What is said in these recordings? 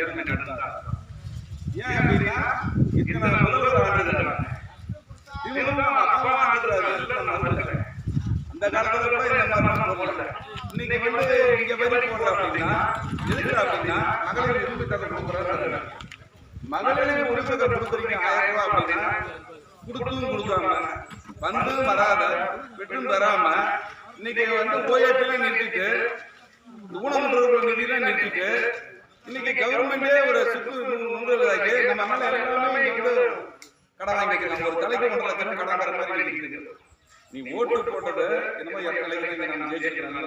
ஏழ்மை நடத்தாங்க ஏன் அப்படின்னா இத்தனை முதல்வர் ஆண்டுகிறாங்க இவங்க அப்பா மறந்துட்டாங்க. அந்த காலத்துல கூட இந்த மாதிரி போடல. இன்னைக்கு வந்து இங்க வரி போடுற அப்படின்னா எதுக்கு அப்படின்னா மகளிர் உரிமை தொகை மகளிர் உரிமை தொகை கொடுக்குறீங்க. ஆயிரம் ரூபாய் அப்படின்னா கொடுத்தும் கொடுக்காம வந்தும் வராத வராம இன்னைக்கு வந்து ஓஏபிலாம் நிறுத்திட்டு ஊனமுற்றோர்கள் நிதியெல்லாம் நிறுத்திட்டு இன்னைக்கு கவர்மெண்டே ஒரு சுற்று நுண்ணுதலாக்கி நம்ம மேல எல்லாமே வந்து கடன் வாங்கி வைக்கிறாங்க. ஒரு தலைக்கு ஒன்றரை லட்சம் கடன் வர மாதிரி இருக்குது. நீ ஓட்டு போட்டது என்னமோ என் தலைக்கு இங்க நம்ம ஜெயிச்சிருக்கலாம்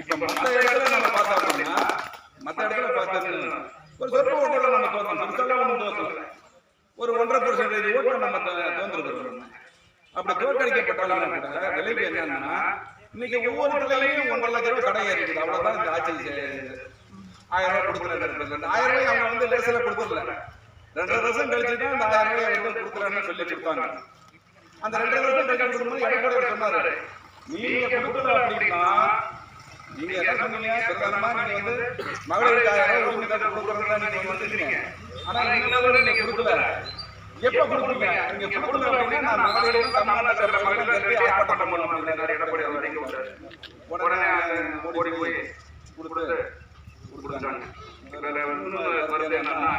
இப்ப மத்த இடத்துல நம்ம பார்த்தோம் அப்படின்னா மத்த இடத்துல பார்த்தோம்னா ஒரு சொற்ப ஓட்டுல நம்ம தோத்தோம். பெருசாலாம் ஒன்றும் தோத்தல. ஒரு ஒன்றரை பர்சன்டேஜ் ஓட்டு நம்ம தோன்றுக்கிறோம் அப்படி தோற்கடிக்கப்பட்டாலும் கூட விளைவு என்னன்னா இன்னைக்கு ஒவ்வொரு தலையிலையும் ஒன்றரை லட்சம் ரூபாய் கடை ஏறிக்குது. அவ்வளவுதான் இந்த ஆட்சி ஆயிரம் ரூபாய் கொடுக்குறாங்க இந்த ஆயிரம் ரூபாய் அவங்க வந்து லேசில் கொடுத்துடல. ரெண்டரை வருஷம் கழிச்சு தான் இந்த ஆயிரம் ரூபாய் வந்து கொடுக்குறான்னு சொல்லி கொடுத்தாங்க. அந்த ரெண்டரை வருஷம் கழிச்சு கொடுக்கும்போது எடப்பாடி சொன்னாரு நீங்க கொடுக்கல அப்படின்னா நீங்க என்ன சொன்னீங்க? பிரதானமா நீங்க வந்து மகளிருக்கு ஆயிரம் ரூபாய் உரிமை தொகை கொடுக்குறதா நீங்க வந்துருக்கீங்க ஆனா இன்னும் நீங்க கொடுக்கல. எப்ப கொடுப்பீங்க? நீங்க கொடுக்கல அப்படின்னா நான் மகளிரும் தமிழ்நாட்டுல மகளிரும் கட்டி ஆர்ப்பாட்டம் பண்ணணும். அப்படின்னு எடப்பாடி அவர் உடனே ஓடி போய் கொடுத்து கொடுக்குறாங்க இதுல இன்னும் வருது என்னன்னா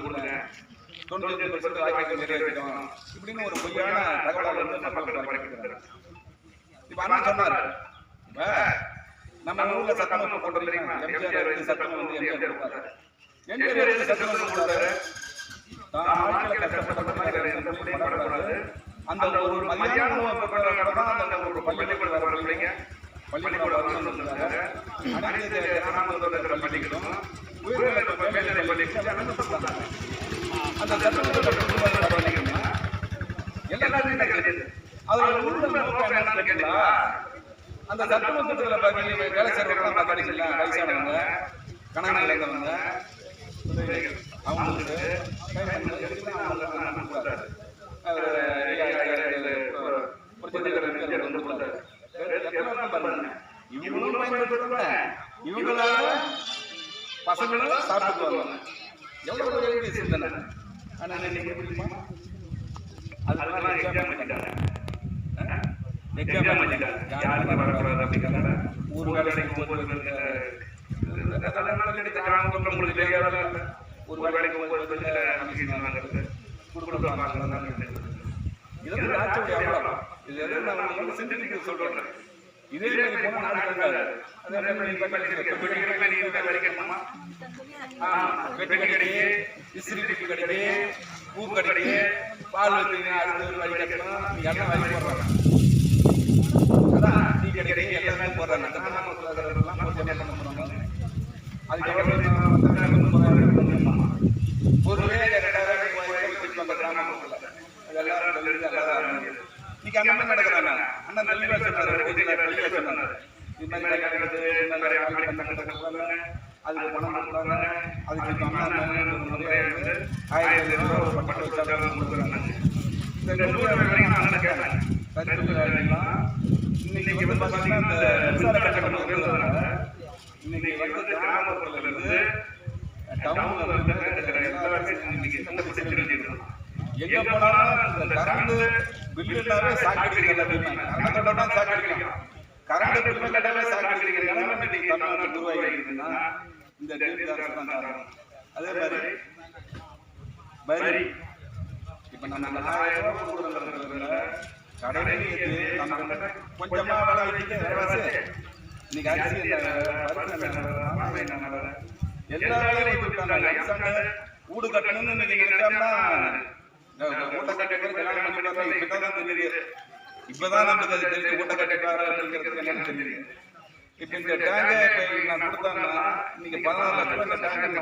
எல்லாத்துக்கும் கொடுங்க. தொண்ணூத்தி அஞ்சு வாய்ப்பு இப்படின்னு ஒரு பொய்யான தகவலை வந்து மக்கள் பரப்பிக்கிறாங்க. இப்ப அண்ணா சொன்னாரு. இப்ப நம்ம ஊர்ல சட்டமன்ற போட்டிருக்கீங்க எம்ஜிஆர் வந்து சட்டம் வந்து எம்ஜிஆர் கொடுத்தாரு எம்ஜிஆர் வந்து தான் கஷ்டப்பட்ட மாதிரி எந்த முடியும் படக்கூடாது அந்த ஒரு மதியான தான் அந்த ஒரு பள்ளிக்கூட வர பிள்ளைங்க பள்ளிக்கூட வரணும்னு சொன்னாங்க அனைத்து பள்ளிக்கூடம் அந்த பள்ளிக்கூடம் எல்லாருமே கிடைக்குது அதுல உள்ள நோக்கம் என்னன்னு அந்த சட்டமன்றத்துல பாத்தீங்க வேலை செய்யறவங்க பாத்தீங்கன்னா வயசானவங்க கணவன் இழந்தவங்க அவங்களுக்கு இவங்களும் பயன்படுத்துறாங்க. இவங்களால பசங்களும் சாப்பிட்டுக்குவாங்க எவ்வளவு எழுதி சிந்தனை ஆனா இன்னைக்கு எப்படிமா அதெல்லாம் எக்ஸாம் பண்ணிட்டாங்க. எக்ஸாம் பண்ணிட்டாங்க. யாருக்கு வரக்கூடாது அப்படிங்கிறாங்க ஊர் வேலைக்கு போகும்போது கிராமத்தில் உங்களுக்கு தெரியாத? ஒரு வேலைக்கு போகும்போது வாங்குறது குடும்பம் வாங்குறது இதெல்லாம் ஆட்சியுடைய அவ்வளவு இது எல்லாம் நான் உங்களுக்கு சிந்திக்க சொல்றேன் இதே மாதிரி போனா இருக்காது அதே மாதிரி நீங்க படிக்கிறீங்க. படிக்கிறீங்க, நீங்க போய் ஆ, வெட்டி கடைக்கு, பூ பால் வைக்கிறீங்க, அதுக்கு ஒரு வரி கட்டணும், எல்லாம் போடுறாங்க. அதான், டீ கடைக்கு எல்லாமே போடுறாங்க. அந்த கிராம மக்கள் கொஞ்சம் என்ன பண்ணுவாங்க? அதுக்கு தமிழ்நாடு மூவாயிரம் கொடுக்கணுமா? ஒரு வேலை ரெண்டாயிரம் மூவாயிரம் கொடுப்பாங்க கிராம மக்கள். அது எல்லாரும் தெரிஞ்சு எல்லாரும் அறிஞ்சது. இன்னைக்கு அந்த நடக்கிறாங்க அண்ணன் தெளிவா சொன்னாரு தெளிவா சொன்னாரு இந்த மாதிரி நடக்கிறது இந்த மாதிரி ஆட்கள் அதுக்கு பணம் கொடுக்குறாங்க அதுக்கு ஆயிரத்தி ஒரு பட்டு கொடுக்குறாங்க. இந்த நான் கேட்டேன். இன்னைக்கு வந்து இந்த மின்சார கட்டணம் இன்னைக்கு வந்து கிராமப்புறத்துல இருந்து டவுன்ல வந்து இருக்கிற எல்லாருமே இன்னைக்கு எங்க போனாலும் கரண்ட் பில் எல்லாமே சாக்கடிக்கிறீங்க எல்லாத்தையுமே கரண்ட் கட்டணம் தான் சாக்கடிக்கிறீங்க கரண்ட் பில் கட்டாலே சாக்கடிக்கிறீங்க நிலைமை இன்னைக்கு தமிழ்நாட்டில் உருவாகி இருக்குன்னா இந்த டெல்டா அரசு தான் காரணம் அதே மாதிரி இப்ப நம்ம நாலாயிரம் ரூபாய் கொடுக்குறதுல கடையில ஏத்து நம்ம கொஞ்சமா விலை வைக்கிட்டு விலைவாசி இன்னைக்கு அரிசி என்ன எல்லா வேலையும் லைசன்ஸ் வீடு கட்டணும்னு இன்னைக்கு நினைச்சோம்னா இப்பதான் இப்பதான் நமக்கு அது தெரியுது ஊட்ட என்னன்னு இப்ப இந்த டேங்க நான் கொடுத்தாங்கன்னா நீங்க பதினாறு லட்சம் டேங்க